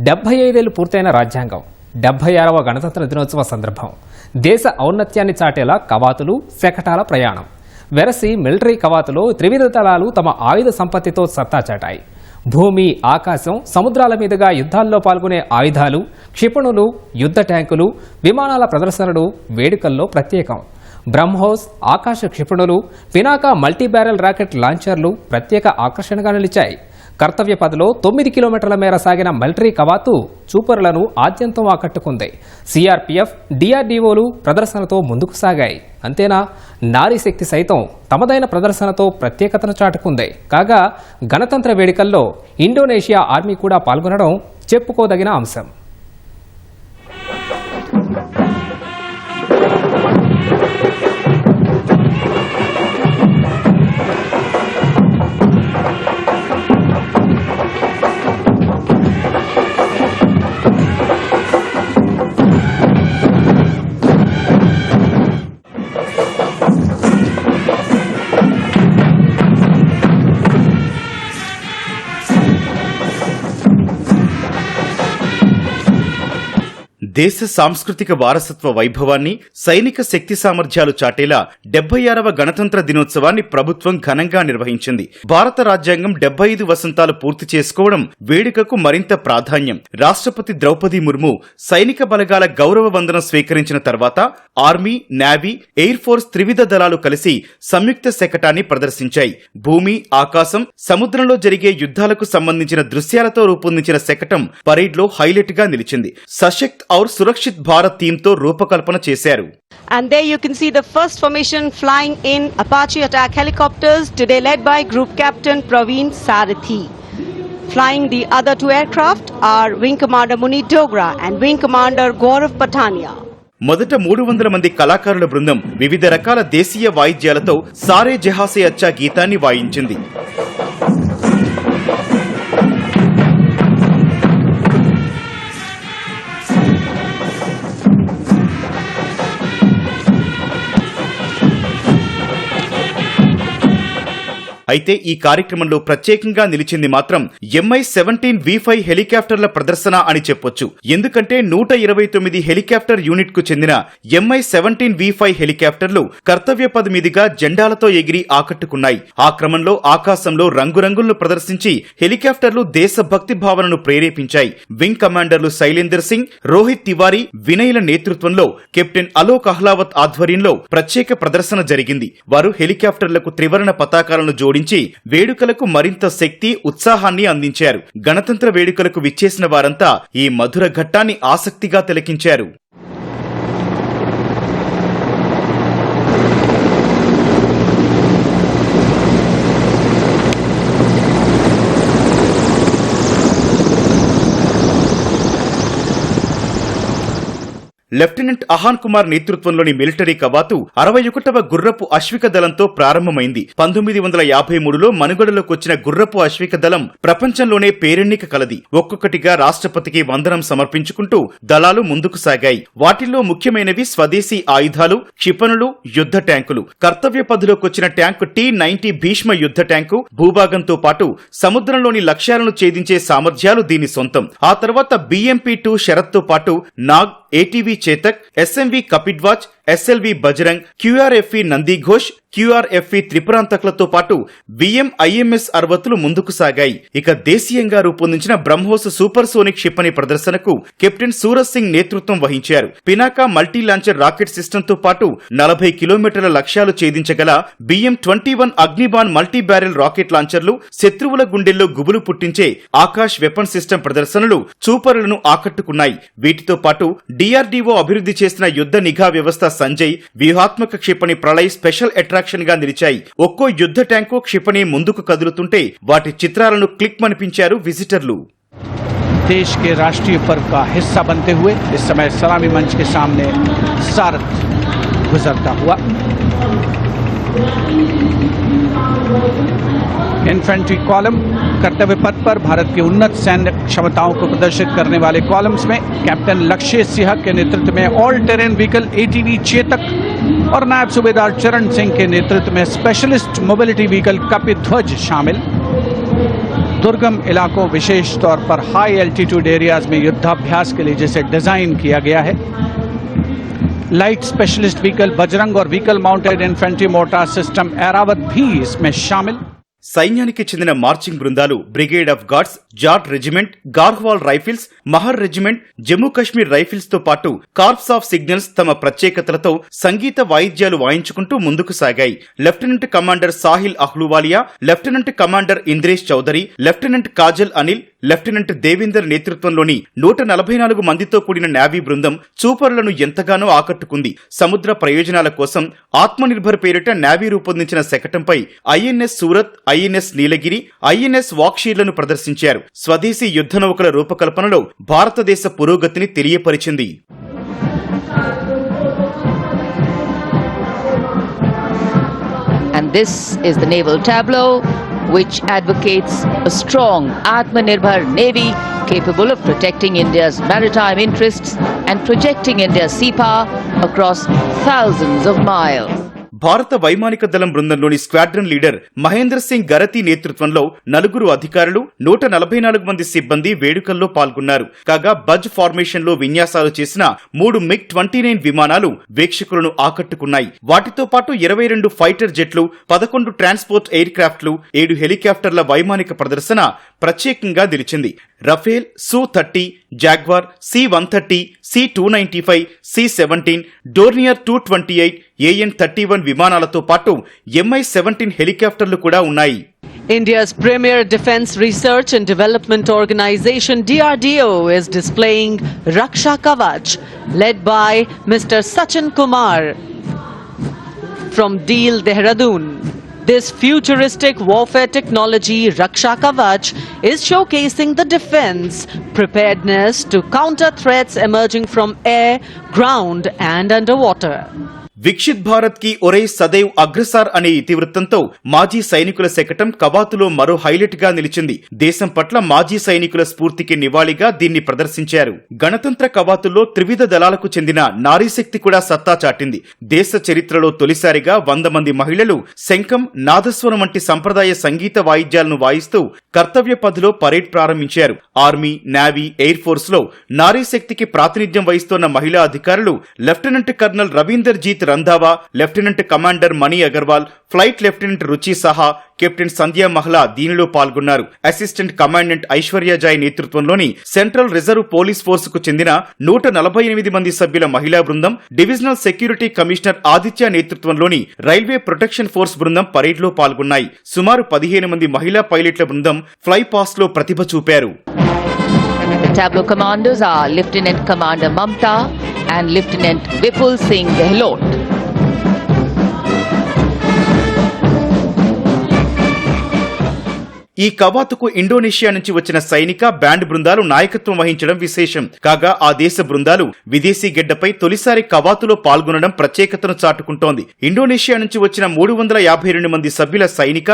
డెబ్బై ఐదేళ్ళు పూర్తయిన రాజ్యాంగం. డెబ్బై ఆరవ గణతంత్ర దినోత్సవ సందర్భం. దేశ ఔన్నత్యాన్ని చాటేలా కవాతులు శకటాల ప్రయాణం. వెరసి మిలిటరీ కవాతులో త్రివిధ దళాలు తమ ఆయుధ సంపత్తితో సత్తా చాటాయి. భూమి ఆకాశం సముద్రాల మీదుగా యుద్ధాల్లో పాల్గొనే ఆయుధాలు క్షిపణులు యుద్ధ ట్యాంకులు విమానాల ప్రదర్శనలు వేడుకల్లో ప్రత్యేకం. బ్రహ్మోస్ ఆకాశ క్షిపణులు పినాకా మల్టీబ్యారల్ రాకెట్ లాంచర్లు ప్రత్యేక ఆకర్షణగా నిలిచాయి. కర్తవ్య పథలో తొమ్మిది కిలోమీటర్ల మేర సాగిన మిలిటరీ కవాతు చూపరులను ఆద్యంతం ఆకట్టుకుంది. సిఆర్పీఎఫ్ డిఆర్డీఓలు ప్రదర్శనతో ముందుకు సాగాయి. అంతేనా? నారీ శక్తి సైతం తమదైన ప్రదర్శనతో ప్రత్యేకతను చాటుకుంది. కాగా గణతంత్ర వేడుకల్లో ఇండోనేషియా ఆర్మీ కూడా పాల్గొనడం చెప్పుకోదగిన అంశం. దేశ సాంస్కృతిక వారసత్వ వైభవాన్ని సైనిక శక్తి సామర్థ్యాలు చాటేలా డెబ్బై ఆరవ గణతంత్ర దినోత్సవాన్ని ప్రభుత్వం ఘనంగా నిర్వహించింది. భారత రాజ్యాంగం డెబ్బై ఐదు వసంతాలు పూర్తి చేసుకోవడం వేడుకకు మరింత ప్రాధాన్యం. రాష్ట్రపతి ద్రౌపది ముర్ము సైనిక బలగాల గౌరవ వందనం స్వీకరించిన తర్వాత ఆర్మీ నేవీ ఎయిర్ ఫోర్స్ త్రివిధ దళాలు కలిసి సంయుక్త శకటాన్ని ప్రదర్శించాయి. భూమి ఆకాశం సముద్రంలో జరిగే యుద్ధాలకు సంబంధించిన దృశ్యాలతో రూపొందించిన శకటం పరేడ్లో హైలైట్గా నిలిచింది. సశక్త్ ఔర్ సురక్షిత్ భారత్ థీమ్తో రూపకల్పన చేశారు And there you can see the first formation flying in Apache attack helicopters, today led by Group Captain Praveen Sarathi. Flying the other two aircraft are Wing Commander Muni Dogra and Wing Commander Gaurav Patania. మొదట మూడు వందల మంది కళాకారుల బృందం వివిధ రకాల దేశీయ వాయిద్యాలతో సారే జహాసే అచ్చా గీతాన్ని వాయించింది అయితే ఈ కార్యక్రమంలో ప్రత్యేకంగా నిలిచింది మాత్రం ఎంఐ సెవెంటీన్ వి ఫైవ్ హెలికాప్టర్ల ప్రదర్శన అని చెప్పొచ్చు. ఎందుకంటే నూట ఇరవై తొమ్మిది హెలికాప్టర్ యూనిట్కు చెందిన ఎంఐ సెవెంటీన్ వి ఫైవ్ హెలికాప్టర్లు కర్తవ్య పద మీదుగా జెండాలతో ఎగిరి ఆకట్టుకున్నాయి. ఆ క్రమంలో ఆకాశంలో రంగురంగులను ప్రదర్శించి హెలికాప్టర్లు దేశభక్తి భావనను ప్రేరేపించాయి. వింగ్ కమాండర్లు శైలేందర్ సింగ్ రోహిత్ తివారీ వినయ్ల నేతృత్వంలో కెప్టెన్ అలోక్ అహ్లావత్ ఆధ్వర్యంలో ప్రత్యేక ప్రదర్శన జరిగింది. వారు హెలికాప్టర్లకు త్రివర్ణ పతాకాలను జోడించి వేడుకలకు మరింత శక్తి ఉత్సాహాన్ని అందించారు. గణతంత్ర వేడుకలకు విచ్చేసిన వారంతా ఈ మధుర ఘట్టాన్ని ఆసక్తిగా తిలకించారు. లెఫ్టినెంట్ అహాన్ కుమార్ నేతృత్వంలోని మిలిటరీ కవాతు అరవై ఒకటవ గుర్రపు అశ్విక దళంతో ప్రారంభమైంది. పంతొమ్మిది వందల యాభై మూడులో మనుగడలోకి వచ్చిన గుర్రపు అశ్విక దళం ప్రపంచంలోనే పేరెన్నిక కలది. ఒక్కొక్కటిగా రాష్ట్రపతికి వందనం సమర్పించుకుంటూ దళాలు ముందుకు సాగాయి. వాటిల్లో ముఖ్యమైనవి స్వదేశీ ఆయుధాలు క్షిపణులు యుద్ధ ట్యాంకులు. కర్తవ్య పదిలోకొచ్చిన ట్యాంకు టీ నైన్టీ భీష్మ యుద్ధ ట్యాంకు భూభాగంతో పాటు సముద్రంలోని లక్ష్యాలను ఛేదించే సామర్థ్యాలు దీని సొంతం. ఆ తర్వాత బిఎంపీ టూ షరత్తో పాటు Nag ATB Chetak SMV कपिडवाच SLV Bajrang QRFE Nandighosh QRFE త్రిపురాంతకులతో పాటు బిఎం ఐఎంఎస్ అరవత్తులు ముందుకు సాగాయి. ఇక దేశీయంగా రూపొందించిన బ్రహ్మోస్ సూపర్ సోనిక్ క్షిపణి ప్రదర్శనకు కెప్టెన్ సూరజ్ సింగ్ నేతృత్వం వహించారు. పినాకా మల్టీ లాంచర్ రాకెట్ సిస్టమ్తో పాటు నలభై కిలోమీటర్ల లక్ష్యాలు ఛేదించగల BM twenty one Agnibaan multi barrel rocket లాంచర్లు శత్రువుల గుండెల్లో గుబులు పుట్టించే ఆకాష్ వెపన్ సిస్టమ్ ప్రదర్శనలు చూపరులను ఆకట్టుకున్నాయి. వీటితో పాటు డిఆర్డీఓ అభివృద్ధి చేసిన యుద్ధ నిఘా వ్యవస్థ సంజయ్ వ్యూహాత్మక క్షిపణి ప్రళయ్ స్పెషల్ అట్రాక్షన్ గా నిలిచాయి ఒక్కో యుద్ధ ట్యాంకు క్షిపణి ముందుకు కదులుతుంటే వాటి చిత్రాలను క్లిక్ మనిపించారు విజిటర్లు देश के राष्ट्रीय पर्व का हिस्सा बनते हुए इस समय सलामी मंच के सामने सारथ गुजरता हुआ इन्फेंट्री कॉलम कर्तव्य पथ पर भारत की उन्नत सैन्य क्षमताओं को प्रदर्शित करने वाले कॉलम्स में कैप्टन लक्ष्य सिंह के नेतृत्व में all terrain vehicle ATV Chetak और नायब सूबेदार चरण सिंह के नेतृत्व में स्पेशलिस्ट मोबिलिटी व्हीकल कपिध्वज शामिल। दुर्गम इलाकों विशेष तौर पर हाई एल्टीट्यूड एरियाज़ में युद्धाभ्यास के लिए जिसे डिज़ाइन किया गया है। लाइट स्पेशलिस्ट व्हीकल बजरंग और vehicle mounted infantry mortar system Airavat भी इसमें शामिल। సైన్యానికి చెందిన మార్చింగ్ బృందాలు brigade of guards Jat regiment Garhwal rifles Mahar regiment Jammu Kashmir రైఫిల్స్తో పాటు కార్ప్స్ ఆఫ్ సిగ్నల్స్ తమ ప్రత్యేకతలతో సంగీత వాయిద్యాలు వాయించుకుంటూ ముందుకు సాగాయి. Lieutenant commander Sahil Ahluwalia lieutenant commander Indresh Chaudhary lieutenant Kajal Anil lieutenant Devender నేతృత్వంలోని నూట నలభై నాలుగు మందితో కూడిన నావీ బృందం చూపరులను ఎంతగానో ఆకట్టుకుంది. సముద్ర ప్రయోజనాల కోసం ఆత్మనిర్భర్ పేరిట నావీ రూపొందించిన శకటంపై INS Surat INS Nilgiri INS వాక్షీర్లను ప్రదర్శించారు స్వదేశీ యుద్ధ నౌకల రూపకల్పనలో భారతదేశ పురోగతిని తెలియపరిచింది And this is the naval tableau, which advocates a strong Atmanirbhar Navy capable of protecting India's maritime interests and projecting India's sea power across thousands of miles. భారత వైమానిక దళం బృందంలోని స్క్వాడ్రన్ లీడర్ మహేంద్ర సింగ్ గరతి నేతృత్వంలో నలుగురు అధికారులు నూట నలభై నాలుగు మంది సిబ్బంది వేడుకల్లో పాల్గొన్నారు. కాగా బజ్ ఫార్మేషన్లో విన్యాసాలు చేసిన మూడు మిగ్ ట్వంటీ నైన్ విమానాలు వీక్షకులను ఆకట్టుకున్నాయి. వాటితో పాటు ఇరవై రెండు ఫైటర్ జెట్లు పదకొండు ట్రాన్స్పోర్ట్ ఎయిర్ క్రాఫ్ట్లు ఏడు హెలికాప్టర్ల వైమానిక ప్రదర్శన ప్రత్యేకంగా నిలిచింది. Rafale Su thirty Jaguar C one thirty C two ninety five C seventeen Dornier two twenty eight AN thirty one విమానాలతో పాటు ఎంఐ సెవెంటీన్ హెలికాప్టర్లు కూడా ఉన్నాయి India's premier defense research and development organization DRDO is displaying Raksha Kavach led by Mr. Sachin Kumar from Deal Dehradun. This futuristic warfare technology Raksha Kavach is showcasing the defense preparedness to counter threats emerging from air, ground and underwater. Viksit భారత్కి ఒరే సదైవ్ అగ్రసార్ అనే ఇతివృత్తంతో మాజీ సైనికుల శకటం కవాతులో మరో హైలైట్గా నిలిచింది. దేశం పట్ల మాజీ సైనికుల స్ఫూర్తికి నివాళిగా దీన్ని ప్రదర్శించారు. గణతంత్ర కవాతుల్లో త్రివిధ దళాలకు చెందిన నారీశక్తి కూడా సత్తా చాటింది. దేశ చరిత్రలో తొలిసారిగా వంద మంది మహిళలు శంఖం నాదస్వరం వంటి సంప్రదాయ సంగీత వాయిద్యాలను వాయిస్తూ కర్తవ్య పథిలో పరేడ్ ప్రారంభించారు. ఆర్మీ నేవీ ఎయిర్ ఫోర్స్లో నారీశక్తికి ప్రాతినిధ్యం వహిస్తోన్న మహిళా అధికారులు lieutenant colonel Ravinder Jeet Randhawa lieutenant commander Mani Agarwal flight lieutenant Ruchi సహా కెప్టెన్ సంధ్యా మహ్లా దీనిలో పాల్గొన్నారు. అసిస్టెంట్ కమాండెంట్ ఐశ్వర్య జాయ్ నేతృత్వంలోని సెంట్రల్ రిజర్వ్ పోలీస్ ఫోర్స్కు చెందిన నూట నలభై ఎనిమిది మంది సభ్యుల మహిళా బృందం డివిజనల్ సెక్యూరిటీ కమిషనర్ ఆదిత్య నేతృత్వంలోని రైల్వే ప్రొటెక్షన్ ఫోర్స్ బృందం పరేడ్లో పాల్గొన్నాయి. సుమారు పదిహేను మంది మహిళా పైలట్ల బృందం ఫ్లై పాస్లో ప్రతిభ చూపారు. Tableau commanders are Lieutenant Commander Mamta and Lieutenant Vipul Singh Gehlot. ఈ కవాతుకు ఇండోనేషియా నుంచి వచ్చిన సైనిక బ్యాండ్ బృందాలు నాయకత్వం వహించడం విశేషం. కాగా ఆ దేశ బృందాలు విదేశీ గడ్డపై తొలిసారి కవాతులో పాల్గొనడం ప్రత్యేకతను చాటుకుంటోంది. ఇండోనేషియా నుంచి వచ్చిన మూడు వందల యాభై రెండు మంది సభ్యుల సైనిక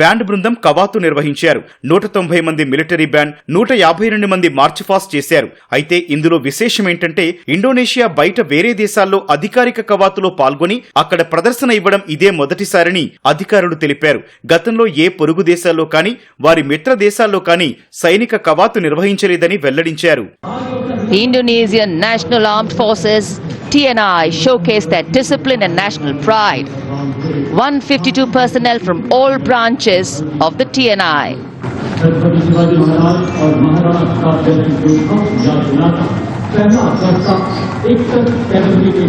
బ్యాండ్ బృందం కవాతు నిర్వహించారు. నూట తొంభై మంది మిలిటరీ బ్యాండ్ నూట యాభై రెండు మంది మార్చ్ ఫాస్ట్ చేశారు. అయితే ఇందులో విశేషం ఏంటంటే ఇండోనేషియా బయట వేరే దేశాల్లో అధికారిక కవాతులో పాల్గొని అక్కడ ప్రదర్శన ఇవ్వడం ఇదే మొదటిసారని అధికారులు తెలిపారు. గతంలో ఏ పొరుగు దేశాల్లో కానీ వారి మిత్ర దేశాల్లో కానీ సైనిక కవాతు నిర్వహించలేదని వెల్లడించారు The Indonesian National Armed Forces TNI showcased their discipline and national pride. 152 personnel from all branches of the TNI. Chhatrapati Shivaji Maharaj और महाराणा प्रताप जैसे योद्धाओं को याद दिलाता पहला चर्चा एकसठ कैटेगरी के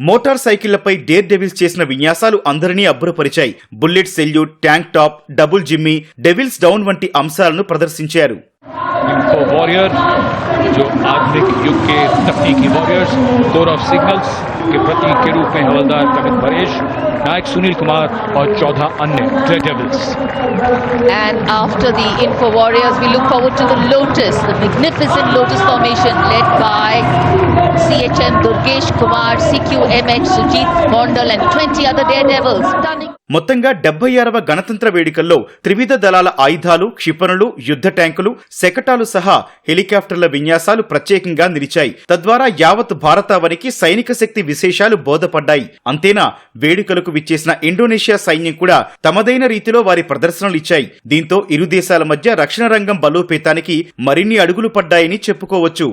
motor సైకిళ్ళపై డేర్ డెవిల్స్ చేసిన విన్యాసాలు అందరినీ అబ్బురపరిచాయి. Bullet salute tank top double jimmy devils down వంటి అంశాలను ప్రదర్శించారు. वॉरियर जो आधुनिक युग के तकनीकी वॉरियर्स गौरव सिग्नल्स के प्रतीक के रूप में हवलदार कमित परेश, नायक सुनील कुमार और चौदह अन्य day and after the info warriors we look forward to the lotus the magnificent lotus formation led by CHM Durgesh Kumar CQMH Sujeet Gondal and 20 other daredevils. మొత్తంగా డెబ్బై ఆరవ గణతంత్ర వేడుకల్లో త్రివిధ దళాల ఆయుధాలు క్షిపణులు యుద్ధ ట్యాంకులు శకటాలు సహా హెలికాప్టర్ల విన్యాసాలు ప్రత్యేకంగా నిలిచాయి. తద్వారా యావత్ భారతావనికి సైనిక శక్తి విశేషాలు బోధపడ్డాయి. అంతేనా? వేడుకలకు విచ్చేసిన ఇండోనేషియా సైన్యం కూడా తమదైన రీతిలో వారి ప్రదర్శనలు ఇచ్చాయి. దీంతో ఇరు దేశాల మధ్య రక్షణ రంగం బలోపేతానికి మరిన్ని అడుగులు పడ్డాయని చెప్పుకోవచ్చు.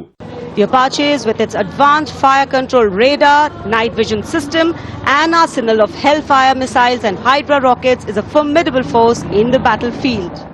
The Apaches, with its advanced fire control radar, night vision system, and arsenal of Hellfire missiles and Hydra rockets, is a formidable force in the battlefield.